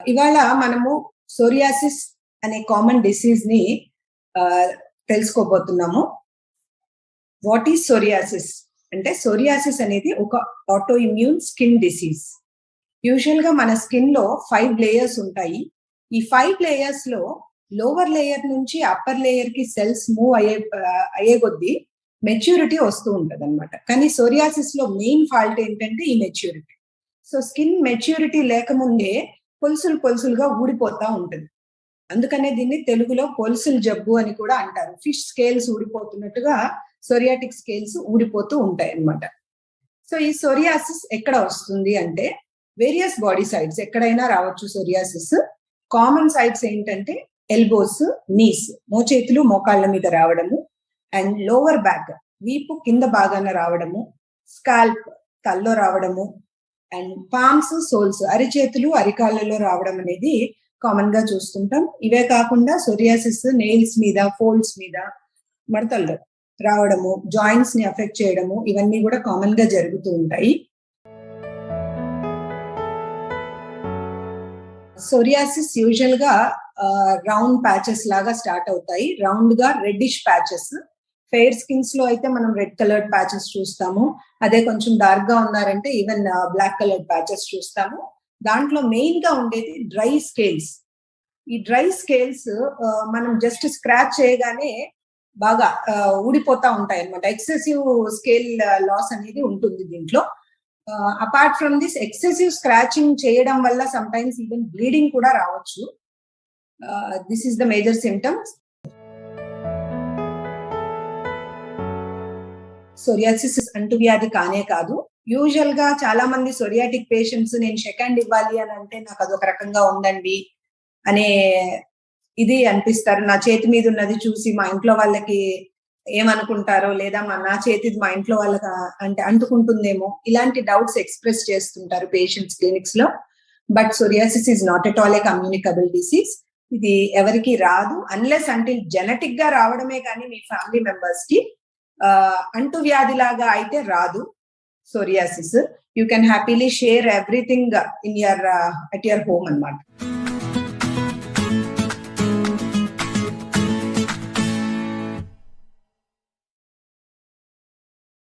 ఇవాళ మనము సోరియాసిస్ అనే కామన్ డిసీజ్ని తెలుసుకోబోతున్నాము. What is psoriasis? అంటే సోరియాసిస్ అనేది ఒక ఆటో ఇమ్యూన్ స్కిన్ డిసీజ్ యూజువల్గా మన స్కిన్లో ఫైవ్ లేయర్స్ ఉంటాయి. ఈ ఫైవ్ లేయర్స్లో లోవర్ లేయర్ నుంచి అప్పర్ లేయర్కి సెల్స్ మూవ్ అయ్యే అయ్యే కొద్దీ మెచ్యూరిటీ వస్తూ ఉంటుంది అనమాట కానీ సోరియాసిస్లో మెయిన్ ఫాల్ట్ ఏంటంటే ఈ మెచ్యూరిటీ సో స్కిన్ మెచ్యూరిటీ లేకముందే పొలుసులు పొలుసులుగా ఊడిపోతా ఉంటుంది. అందుకనే దీన్ని తెలుగులో పొలుసులు జబ్బు అని కూడా అంటారు. ఫిష్ స్కేల్స్ ఊడిపోతున్నట్టుగా సోరియాటిక్ స్కేల్స్ ఊడిపోతూ ఉంటాయి అన్నమాట సో ఈ సోరియాసిస్ ఎక్కడ వస్తుంది అంటే వేరియస్ బాడీ సైడ్స్ ఎక్కడైనా రావచ్చు సోరియాసిస్. కామన్ సైడ్స్ ఏంటంటే ఎల్బోస్ నీస్ మోచేతులు మోకాళ్ళ మీద రావడము. అండ్ లోవర్ బ్యాక్ వీపు కింద భాగాన రావడము. స్కాల్ప్ తల్లో రావడము. అండ్ పామ్స్ సోల్స్ అరిచేతులు అరికాళ్ళలో రావడం అనేది కామన్గా చూస్తుంటాం. ఇవే కాకుండా సోరియాసిస్ నెయిల్స్ మీద ఫోల్డ్స్ మీద మడతల్లో రావడము జాయింట్స్ని అఫెక్ట్ చేయడము ఇవన్నీ కూడా కామన్గా జరుగుతూ ఉంటాయి. సోరియాసిస్ యూజువల్గా రౌండ్ ప్యాచెస్ లాగా స్టార్ట్ అవుతాయి. రౌండ్గా రెడ్డిష్ ప్యాచెస్ ఫెయిర్ స్కిన్స్లో అయితే మనం రెడ్ కలర్డ్ ప్యాచెస్ చూస్తాము. అదే కొంచెం డార్క్గా ఉన్నారంటే even black uh, coloured patches చూస్తాము. దాంట్లో మెయిన్గా ఉండేది డ్రై స్కేల్స్. ఈ డ్రై స్కేల్స్ uh, మనం జస్ట్ స్క్రాచ్ చేయగానే బాగా uh, ఊడిపోతా ఉంటాయి అనమాట ఎక్సెసివ్ స్కేల్ లాస్ అనేది ఉంటుంది దీంట్లో. Apart from this excessive scratching చేయడం వల్ల సమ్ టైమ్స్ ఈవెన్ బ్లీడింగ్ కూడా రావచ్చు. This is the major symptoms psoriasis అంటువ్యాధి కానే కాదు. యూజువల్గా చాలా మంది సోరియాటిక్ పేషెంట్స్ నేను సెకండ్ ఇవ్వాలి అని అంటే నాకు అదొక రకంగా ఉందండి అనే ఇది అనిపిస్తారు. నా చేతి మీద ఉన్నది చూసి మా ఇంట్లో వాళ్ళకి ఏమనుకుంటారో లేదా మా నా చేతి మా ఇంట్లో వాళ్ళకి అంటే అంటుకుంటుందేమో ఇలాంటి డౌట్స్ ఎక్స్ప్రెస్ చేస్తుంటారు patients క్లినిక్స్లో. But psoriasis is not at all a communicable disease ఇది ఎవరికి రాదు. అన్లెస్ అంటే జెనెటిక్గా రావడమే కానీ మీ ఫ్యామిలీ మెంబర్స్కి అంటు వ్యాధిలాగా అయితే రాదు psoriasis. You can happily share everything in your at your home అనమాట